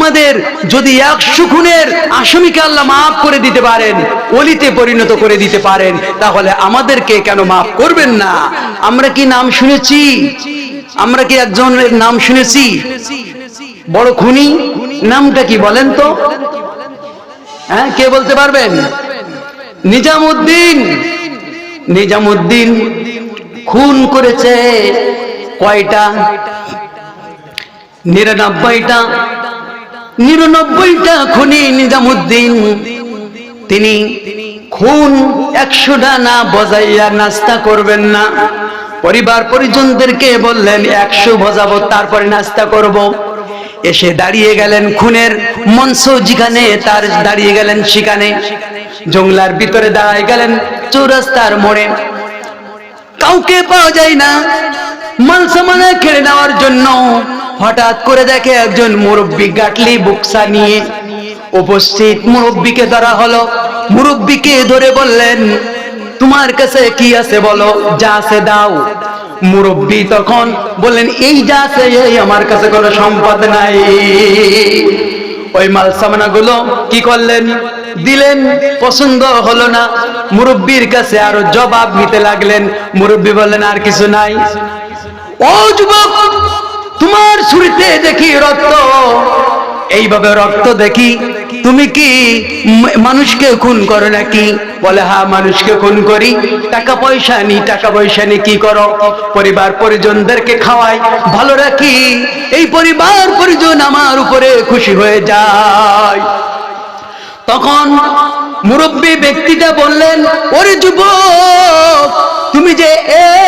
আমাদের যদি একশো খুনের আসামিকে আল্লাহ মাফ করে দিতে পারেন, অলিতে পরিণত করে দিতে পারেন, তাহলে আমাদেরকে কেন মাফ করবেন না? আমরা কি নাম শুনেছি? আমরা কি একজনের নাম শুনেছি? বড় খুনি? নামটা কি বলেন তো? হ্যাঁ কে বলতে পারবেন? নিজামুদ্দিন। নিজামুদ্দিন খুন করেছে কয়টা? নিরানব্বইটা। নিরানব্বইটা খুনি নিজামুদ্দিন। তিনি খুন একশোটা না বজাইয়া নাস্তা করবেন না। পরিবার পরিজনদেরকে বললেন, একশো বজাবো, তারপরে নাস্তা করব। এসে দাঁড়িয়ে গেলেন খুনের মঞ্চ যেখানে, তার দাঁড়িয়ে গেলেন সেখানে। জংলার ভিতরে দাঁড়ায় গেলেন চৌরাস্তার মোড়ে। কাউকে পাওয়া যায় না। মাল সামানে খেড়ে নেওয়ার জন্য হঠাৎ করে দেখে একজন মুরব্বী গাটলি বুকসা নিয়ে উপস্থিত মুরব্বীকে ধরা হলো। মুরব্বীকে ধরে বললেন, তোমার কাছে কি আছে বলো? যা আছে দাও। মুরব্বী তখন বললেন, এই যা আছে, এই আমার কাছে কোনো সম্পদ নাই। ওই মাল সামানা গুলো কি করলেন? দিলেন, পছন্দ হলো না। মুরব্বীর কাছে আরও জবাব নিতে লাগলেন। মুরব্বী বললেন, আর কিছু নাই। ও যুবক তোমার ছুরিতে দেখি রক্ত। এইভাবে রক্ত দেখি, তুমি কি মানুষকে খুন করো নাকি? বলে হ্যাঁ মানুষকে খুন করি। টাকা পয়সা নি, টাকা পয়সা নি কি করো? পরিবার পরিজনদেরকে খাওয়াই, ভালো রাখি। এই পরিবার পরিজন আমার উপরে খুশি হয়ে যায়। তখন মুরব্বী ব্যক্তিটা বললেন, ওরে যুবক, তুমি যে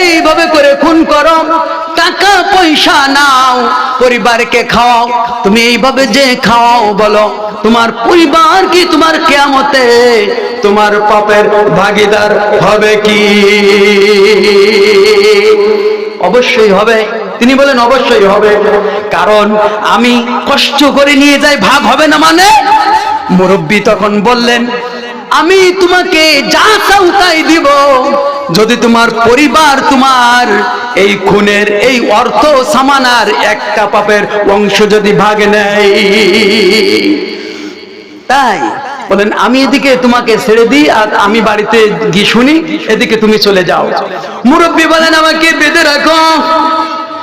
এইভাবে করে খুন করো টাকা পয়সা নাও, পরিবারকে খাওয়াও। তুমি এইভাবে যে খাওয়াও বলো, তোমার পরিবার কি তোমার কেয়ামতে তোমার পাপের ভাগিদার হবে কি? অবশ্যই হবে। তিনি বলেন, অবশ্যই হবে। কারণ আমি কষ্ট করে নিয়ে যাই, ভাগ হবে না মানে? মুরব্বী তখন বললেন, আমি তোমাকে যা চাও তাই দিব। যদি তোমার পরিবার তোমার এই খুনের, এই অর্থ সামানার একটা পাপের অংশ যদি ভাগ নেয়, তাই বলেন, আমি এদিকে তোমাকে ছেড়ে দিই আর আমি বাড়িতে গিয়ে শুনি, এদিকে তুমি চলে যাও। মুরব্বী বলেন, আমাকে বেঁধে রাখো,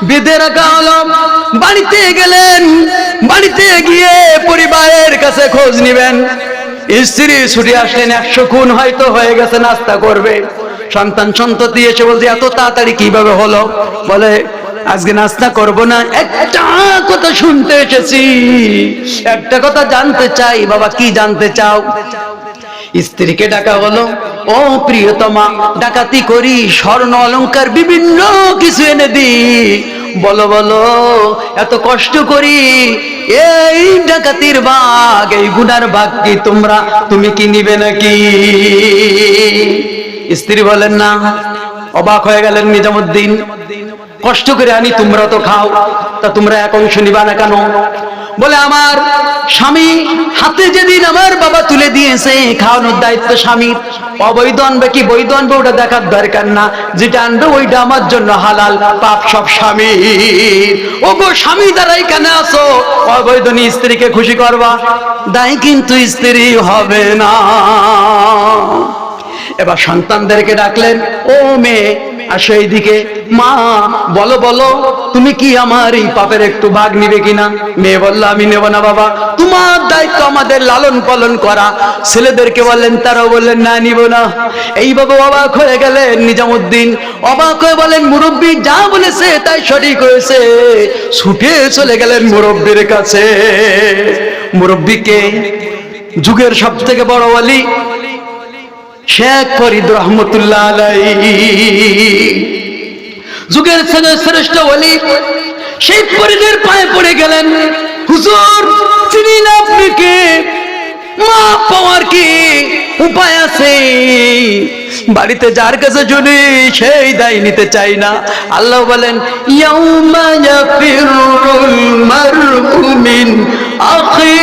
বেঁধে রাখা হলো। বাড়িতে গেলেন, বাড়িতে গিয়ে পরিবারের কাছে খোঁজ নিবেন। স্ত্রী ছুটে আসলেন, একশো খুন হয়তো হয়ে গেছে, নাস্তা করবে। সন্তান সন্ততি এসে বলছে, এত তাড়াতাড়ি কীভাবে হলো? বলে, আজকে নাস্তা করব না। একটা কথা শুনতে এসেছি। একটা কথা জানতে চাই, বাবা, কি জানতে চাও? স্ত্রীকে ডাকা হলো, ও প্রিয়তমা, ডাকাতি করি, স্বর্ণ, অলংকার, বিভিন্ন কিছু এনে দি। বলো বলো, এত কষ্ট করি, এই ডাকাতির বাঘ, এই গুনার বাঘ কি তোমরা? তুমি কি নিবে নাকি? স্ত্রী বলেন না, অবাক হয়ে গেলেন নিজামুদ্দিন। কষ্ট করে আনি, তোমরা তো খাও, তা তোমরা এক অংশ নিবা না কেন? বলে, আমার স্বামী হাতে যেদিন আমার বাবা তুলে দিয়েছে, খাওয়ানোর দায়িত্ব স্বামীর অবৈধ আনবে কি বৈধ আনবে ওটা দেখার দরকার না। যেটা আনবে ওইটা আমার জন্য হালাল, পাপ সব স্বামী। ও গো স্বামী দ্বারা এখানে আসো অবৈধ স্ত্রীকে খুশি করবা? দায় কিন্তু স্ত্রী হবে না। এবার সন্তানদেরকে ডাকলেন, ও মেয়ে আসো এইদিকে মা, বলো বলো, তুমি কি আমার এই পাপের একটু ভাগ নিবে কিনা? মেয়ে বলল, আমি নেব না বাবা, তোমার দায়িত্ব আমাদের লালন পালন করা। ছেলেদেরকে বললেন, তারাও বললেন, না, নিব না। এই এইভাবে অবাক হয়ে গেলেন, নিজামুদ্দিন অবাক হয়ে বলেন মুরব্বী যা বলেছে তাই সঠিক হয়েছে। ছুটে চলে গেলেন মুরব্বীর কাছে। মুরব্বীকে যুগের সব থেকে বড় বলি শেখ ফরিদ রহমতুল্লাহ যুগের শ্রেষ্ঠ বলি শেখ ফরিদের পায়ে পড়ে গেলেন। হুজুর, চিনি না আপনি কে? মা পাওয়ার কি উপায় আছে? বাড়িতে যার কাছে শুনি সেই দায় নিতে চাই না। আল্লাহ বলেন, ইয়াউমা ইয়াফিরুল মারউ মিন আখি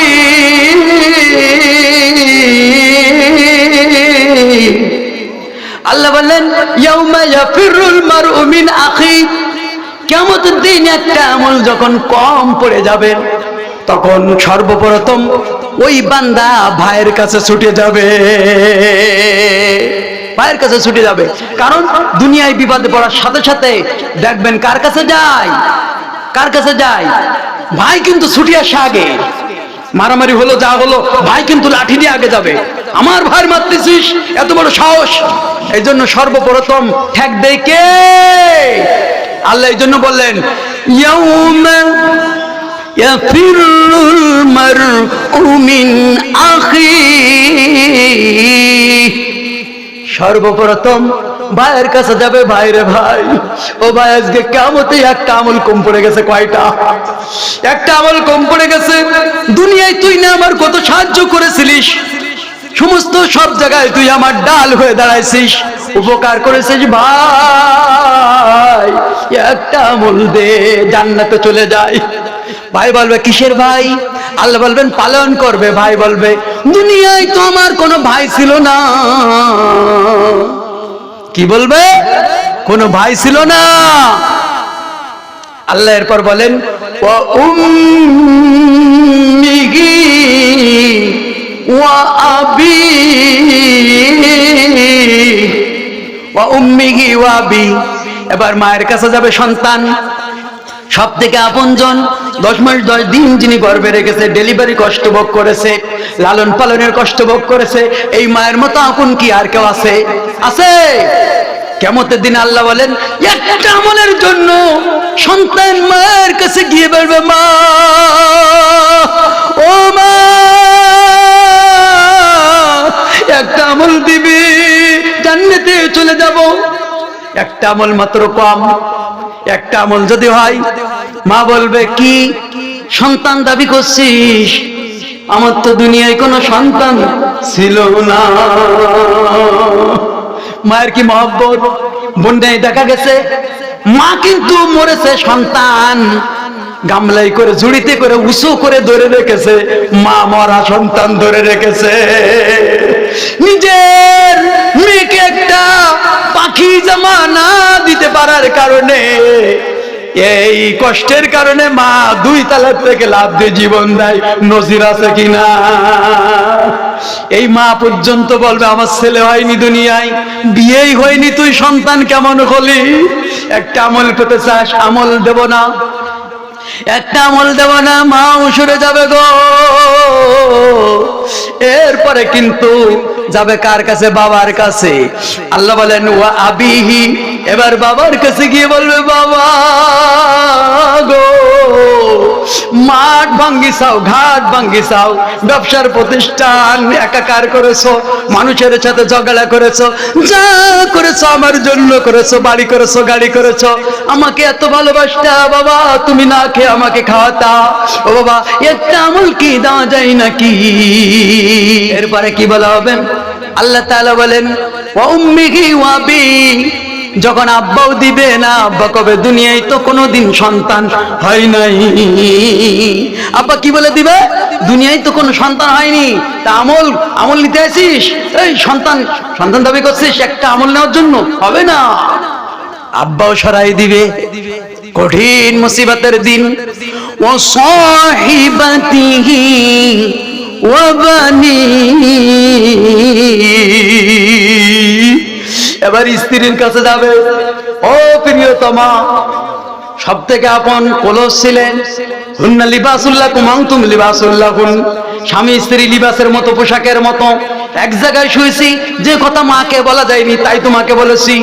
আল্লাহ বললেন মিন কিয়ামতের দিন একটা আমল যখন কম পড়ে যাবে, তখন সর্বপ্রথম ওই বান্দা ভাইয়ের কাছে ছুটে যাবে। ভাইয়ের কাছে ছুটে যাবে। কারণ দুনিয়ায় বিপদে পড়ার সাথে সাথে দেখবেন কার কাছে যায়? কার কাছে যায়? ভাই কিন্তু ছুটে আসে আগে। মারামারি হলো, যা হলো, ভাই কিন্তু লাঠি দিয়ে আগে যাবে। আমার ভাই মারতেছিস, এত বড় সাহস। এই জন্য সর্বপ্রথম ঠেক দেয় কে? আল্লাহ এই জন্য বললেন সর্বপ্রথম ভাইয়ের কাছে যাবে ভাইরে ভাই। ও ভাই, আজকে কেমতে একটা আমল কম পড়ে গেছে, কয়টা? একটা আমল কম পড়ে গেছে। দুনিয়ায় তুই না আমার কত সাহায্য করেছিলিস? সমস্ত সব জায়গায় তুই আমার ডাল হয়ে দাঁড়াইছিস। উপকার করেছিস, ভাই। একটা আমল দে, জান্নাতে চলে যায় ভাই বলবে, কিসের ভাই? আল্লাহ বলবেন, পালন করবে, ভাই বলবে, দুনিয়ায় তো আমার কোনো ভাই ছিল না। কি বলবে? কোনো ভাই ছিল না। আল্লাহ এরপর বলেন, "ওয়া উম্মিহি ওয়া আবিহি। ওয়া উম্মিহি ওয়া আবি। এবার মায়ের কাছে যাবে সন্তান। সব থেকে আপনজন দশ মাস, দশ দিন যিনি গর্ভে রেখেছে ডেলিভারি কষ্ট ভোগ করেছে, লালন পালনের কষ্ট ভোগ করেছে, এই মায়ের মতো আপন কি আর কেউ আছে? আছে? কেমতের দিন আল্লাহ বলেন, একটা আমলের জন্য সন্তান মায়ের কাছে গিয়ে বলবে, মা, ও মা, একটা আমল দিবি, জান্নাতে চলে যাব। একটা আমল মাত্র কম একটা আমল যদি হয়, মা বলবে, কি সন্তান দাবি করছিস? আমার তো দুনিয়ায় কোনো সন্তান ছিল না। মায়ের কি মহব্বত? বন্যায় দেখা গেছে, মা কিন্তু মরেছে সন্তান। গামলাই করে, ঝুড়িতে করে, উঁচু করে ধরে রেখেছে। মা মরা সন্তান ধরে রেখেছে। নিজের মেয়েকে একটা পাখি জামা না দিতে পারার কারণে, এই কষ্টের কারণে মা দুই তালার থেকে লাভ দিয়ে জীবন দেয়। নজির আছে কিনা? এই মা পর্যন্ত বলবে, আমার ছেলে হয়নি দুনিয়ায়, বিয়েই হয়নি, তুই সন্তান কেমন হলি? একটা আমল পেতে চাস, আমল দেব না। একটা আমল দেব না মা উসুরে যাবে গো। এরপরে কিন্তু যাবে কার কাছে? বাবার কাছে। আল্লাহ বলেন ও আবিহি। এবার বাবার কাছে গিয়ে বলবে, বাবা গো। মাঠ ভাঙ্গি ভাঙ্গিসাও ঘাট ভাঙ্গি ভাঙ্গিসাও ব্যবসার প্রতিষ্ঠান একাকার করেছ, মানুষের সাথে ঝগড়া করেছ, যা করেছ আমার জন্য করেছ, বাড়ি করেছ, গাড়ি করেছ, আমাকে এত ভালোবাসতা, বাবা, তুমি না খেয়ে আমাকে খাওয়াতা, ও বাবা, একটা আমল কি দেওয়া যায় নাকি? এরপরে কি বলা হবে? আল্লাহ তাআলা বলেন, ওয়া উম্মিহি ওয়া বি যখন আব্বাও দিবে না, আব্বা কবে দুনিয়ায় তো কোনোদিন সন্তান হয় নাই। আব্বা কি বলে দিবে? দুনিয়ায় তো কোনো সন্তান হয়নি। তা আমল আমল নিতে আসিস? এই সন্তান সন্তান দাবি করছিস, একটা আমল নেওয়ার জন্য? হবে না। আব্বাও সরাই দিবে। কঠিন মুসিবতের দিন। ও সাহিবাতিহি ওয়াবানি। এবার স্ত্রীর কাছে যাবে। ও প্রিয়তমা সব থেকে আপন কলস ছিলেন হুন্না লিবাসুল্লাহ কুমাং তুম লিবাসুল্লাহ স্বামী স্ত্রী লিবাসের মতো পোশাকের মতো। এক জায়গায় শুয়েছি, যে কথা মাকে বলা যায়নি, তাই তোমাকে বলেছি,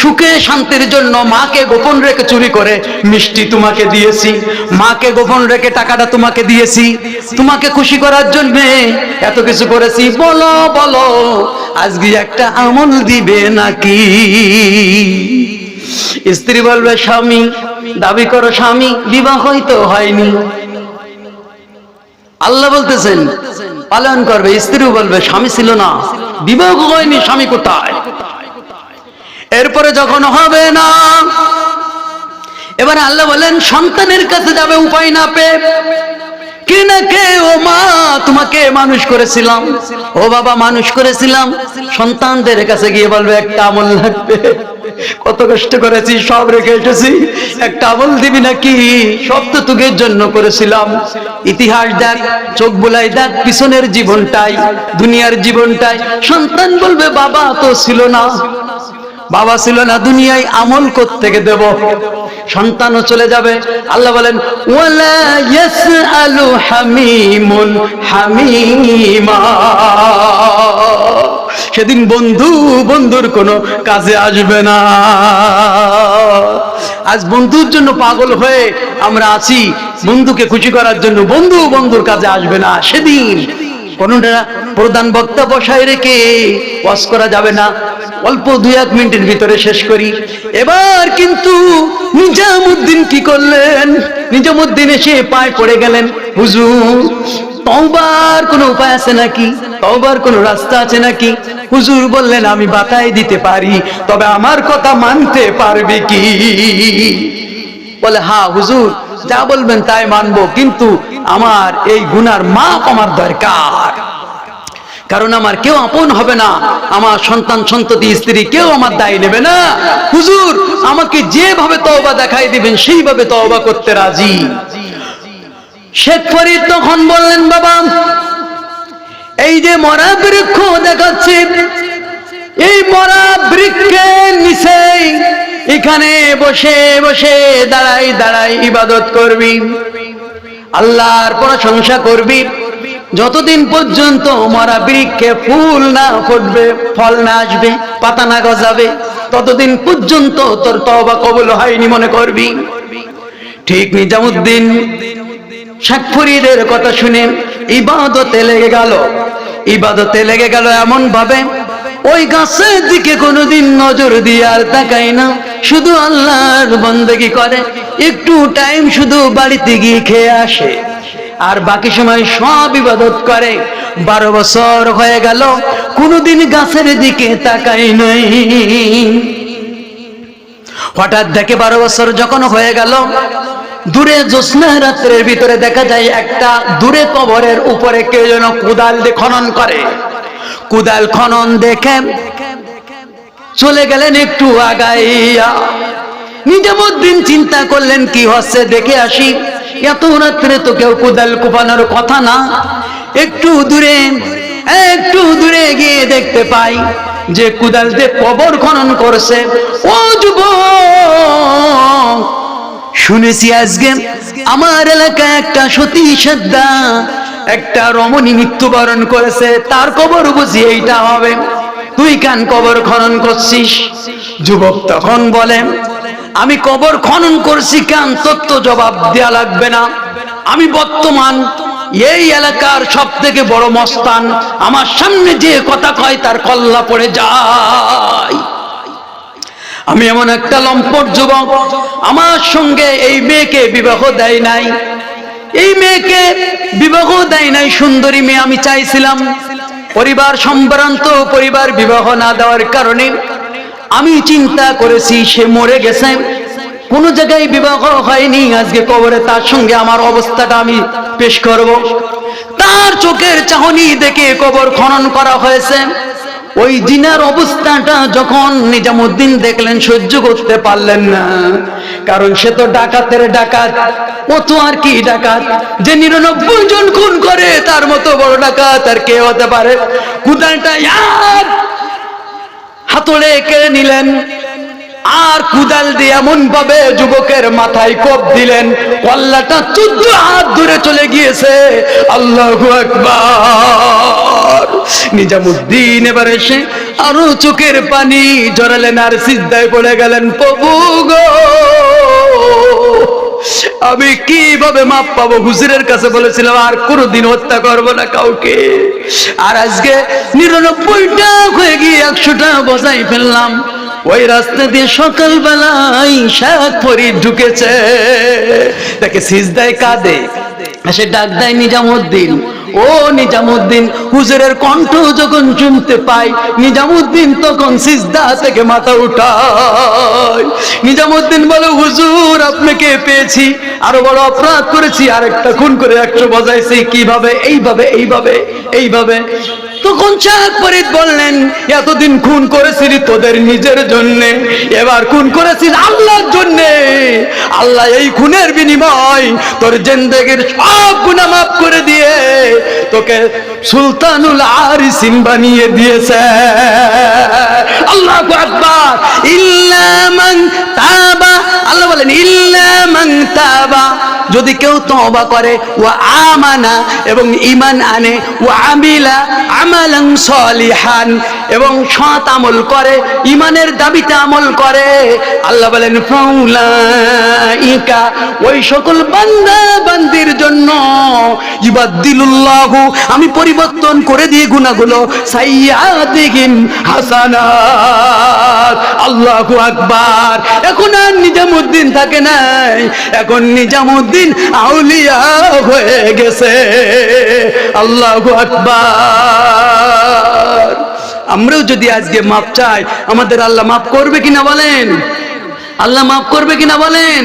সুখে শান্তির জন্য মাকে গোপন রেখে চুরি করে মিষ্টি তোমাকে দিয়েছি। মাকে গোপন রেখে টাকাটা তোমাকে দিয়েছি। তোমাকে খুশি করার জন্য এত কিছু করেছি। বলো বলো, আজকে একটা আমল দিবে নাকি? স্ত্রী বলবে, স্বামী, দাবি করো, স্বামী, বিবাহ হয়তো হয়নি। আল্লাহ বলতেছেন, পালন করবে, স্ত্রীও বলবে, স্বামী ছিল না। বিবাহ হয়নি, স্বামী কোথায়? এরপরে যখন হবে না, এবার আল্লাহ বলেন, সন্তানের কাছে যাবে, উপায় না পেয়ে কে না কে? ও মা, তোমাকে মানুষ করেছিলাম। ও বাবা, মানুষ করেছিলাম। সন্তানদের কাছে গিয়ে বলবে, একটা আমল লাগবে। কত কষ্ট করেছি, সব রেখে এসেছি। একটা আমল দিবি নাকি? সব তো তোকের জন্য করেছিলাম। ইতিহাস দেখ, চোখ বুলাই দেখ, পিছনের জীবনটাই, দুনিয়ার জীবনটাই। সন্তান বলবে, বাবা তো ছিল না। বাবা ছিল না দুনিয়ায়, আমল থেকে দেব? সন্তানও চলে যাবে। আল্লাহ বলেন সেদিন বন্ধু বন্ধুর কোনো কাজে আসবে না। আজ বন্ধুর জন্য পাগল হয়ে আমরা আছি। বন্ধুকে খুশি করার জন্য বন্ধু বন্ধুর কাজে আসবে না। সেদিন কোনটা প্রধান বক্তা বসায় রেখে ওয়াজ করা যাবে না। অল্প দুই এক মিনিটের ভিতরে শেষ করি। এবার কিন্তু নিজামুদ্দিন কি করলেন? নিজামুদ্দিন এসে পায়ে পড়ে গেলেন। হুজুর, তওবার কোনো উপায় আছে নাকি? তওবার কোনো রাস্তা আছে নাকি? হুজুর বললেন, আমি বাতায় দিতে পারি, তবে আমার কথা মানতে পারবে কি? বলে হ্যাঁ হুজুর। যা বলবেন তাই মানবো, কিন্তু আমার এই গুনার মাপ আমার দরকার। কারণ আমার কেউ আপন হবে না, আমার সন্তান সন্ততি, স্ত্রী কেউ আমার দায় নেবে না। হুজুর, আমাকে যেভাবে তওবা দেখাই দিবেন, সেইভাবে তওবা করতে রাজি। শেখ ফরিদ তখন বললেন, বাবা, এই যে মরা বৃক্ষ দেখাচ্ছে, এই মরা বৃক্ষের নিচে এখানে বসে বসে দাঁড়াই দাঁড়াই ইবাদত করবি। আল্লাহর প্রশংসা করবি। যতদিন পর্যন্ত মরা বৃক্ষে ফুল না ফুটবে, ফল না আসবে, পাতা না গজাবে, ততদিন পর্যন্ত তোর তবা কবুল হয়নি মনে করবি। ঠিক নিজামুদ্দিন শেখফরিদের কথা শুনে ইবাদতে লেগে গেল। ইবাদতে লেগে গেল এমন ভাবে ওই গাছের দিকে কোনোদিন নজর দিয়ে আর তাকাই না। শুধু আল্লাহর বন্দেগি করে। একটু টাইম শুধু বাড়িতে গিয়ে খেয়ে আসে। আর বাকি সময় সব ইবাদত করে। বারো বছর হয়ে গেল, কোনোদিন গাছের দিকে তাকাই নাই। হঠাৎ দেখে বারো বছর যখন হয়ে গেল, দূরে জ্যোৎস্না রাত্রের ভিতরে দেখা যায় একটা দূরে কবরের উপরে কেউ যেন কুদাল দিয়ে খনন করে। কুদাল খনন দেখে চলে গেলেন একটু আগাইয়া। নিজামুদ্দিন চিন্তা করলেন, কি হচ্ছে দেখে আসি। এত রাত্রে তো কেউ কুদাল কুপানোর কথা না। একটু দূরে একটু দূরে গিয়ে দেখতে পাই যে কুদাল দিয়ে কবর খনন করছে। ও যুবক, শুনেছি আজকে আমার এলাকায় একটা সতী শ্রদ্ধা, একটা রমণী মৃত্যুবরণ করেছে। তার কবর বুঝি এইটা হবে। তুই কেন কবর খনন করছিস? যুবক তখন বলে, আমি কবর খনন করছি কেন? তত্ত্ব জবাব দেয়া লাগবে না। আমি বর্তমান এই এলাকার সব থেকে বড় মস্তান। আমার সামনে যে কথা কয়, তার কল্লা পড়ে যায়। আমি এমন একটা লম্পট যুবক, আমার সঙ্গে এই মেয়েকে বিবাহ দেয় নাই। এই মেয়েকে বিবাহ দেয় নাই, সুন্দরী মেয়ে আমি চাইছিলাম। পরিবার সম্ভ্রান্ত, পরিবার বিবাহ না দেওয়ার কারণে আমি চিন্তা করেছি, সে মরে গেছে। কোনো জায়গায় বিবাহ হয়নি, আজকে কবরে তার সঙ্গে আমার অবস্থাটা আমি পেশ করব। তার চোখের চাহনি দেখে কবর খনন করা হয়েছে। ওই জিনার অবস্থাটা যখন নিজামুদ্দিন দেখলেন, সহ্য করতে পারলেন না। কারণ সে তো ডাকাতের ডাকাত। ও তো আর কি ডাকাত? যে নিরানব্বই জন খুন করে, তার মতো বড় ডাকাত আর কে হতে পারে? কুদালটা হাতড়ে কেড়ে নিলেন। আর কুদাল দিয়ে এমন ভাবে যুবকের মাথায় কোপ দিলেন কল্লাটা চোদ্দ হাত দূরে চলে গিয়েছে। আল্লাহ আকবার। নিজামুদ্দিন এবার এসে আরও চোখের পানি জড়ালেন আর সিদ্ধায় পড়ে গেলেন, প্রভু গো, আমি কীভাবে মাপ পাবো? হুজুরের কাছে বলেছিলাম, আর কোনোদিন হত্যা করব না কাউকে। আর আজকে নিরানব্বইটা হয়ে গিয়ে একশোটা বজাই ফেললাম। ওই রাস্তা দিয়ে সকালবেলায় শেখ ফরিদ ঢুকেছে। তাকে সিজদায় কাঁদে সে ডাক দেয় নিজামুদ্দিন। ও ও নিজামুদ্দিন, হুজুরের কণ্ঠ যখন শুনতে পাই, নিজামুদ্দিন তখন সিজদা থেকে মাথা উঠায়। নিজামুদ্দিন বলে, হুজুর আপনাকে পেয়েছি? আরও বড় অপরাধ করেছি, আরেকটা খুন করে একশো বজাইছি। কীভাবে? এইভাবে এইভাবে এইভাবে। তখন শাহ ফরিদ বললেন, এতদিন খুন করেছিলি তোদের নিজের জন্য, এবার খুন করেছিস আল্লাহর জন্য। আল্লাহ এই খুনের বিনিময় তোর জিন্দেগির সব গুনাহ মাফ করে দিয়ে তোকে সুলতানুল আরিসিন বানিয়ে দিয়েছে। আল্লাহু আকবার। ইল্লা মান তাবা আল্লাহ বলেন, ইল্লা মান তাবা। যদি কেউ তওবা করে ও আমানা, এবং ঈমান আনে ও আমিলা আমালান সলিহান, এবং সৎ আমল করে, ঈমানের দাবিতে আমল করে, আল্লাহ বলেন, ফাউলাইকা, ওই সকল বান্দা বান্দির জন্য, ইবাদ্দিলুল্লাহু, আমি পরিবর্তন করে দিয়ে গুনাহগুলো, সাইয়াতিহিম হাসানাত। আল্লাহু আকবার। এখন আর নিজামুদ্দিন থাকে নাই, এখন নিজামুদ্দিন আউলিয়া হয়ে গেছে। আল্লাহ আকবার। আমরাও যদি আজকে মাপ চাই, আমাদের আল্লাহ মাফ করবে কিনা বলেন? আল্লাহ মাফ করবে কিনা বলেন?